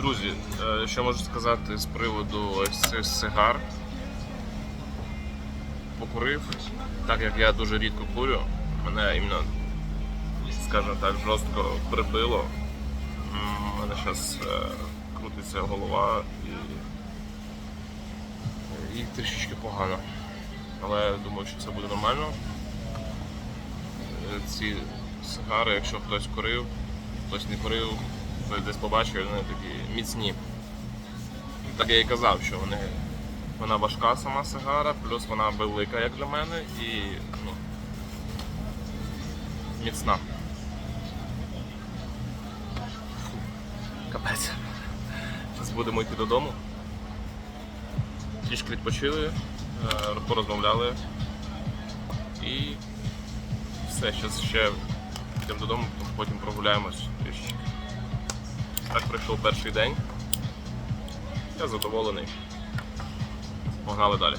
Друзі, е, що можу сказати з приводу ось цих сигар. Покурив, так як я дуже рідко курю, мене іменно, скажімо так, жорстко прибило. У мене зараз крутиться голова і, і трішечки погано. Але я думаю, що це буде нормально. Е, Ці сигари, якщо хтось курив, хтось не курив, хтось десь побачив, вони такі міцні. Так я і казав, що вони, вона важка сама сигара, плюс вона велика, як для мене, і ну, міцна. Капець. Зараз будемо йти додому. Трішки відпочили, е, порозмовляли. І все, зараз ще йдемо додому, потім прогуляємось. Так пройшов перший день. Я задоволений. Погнали далі.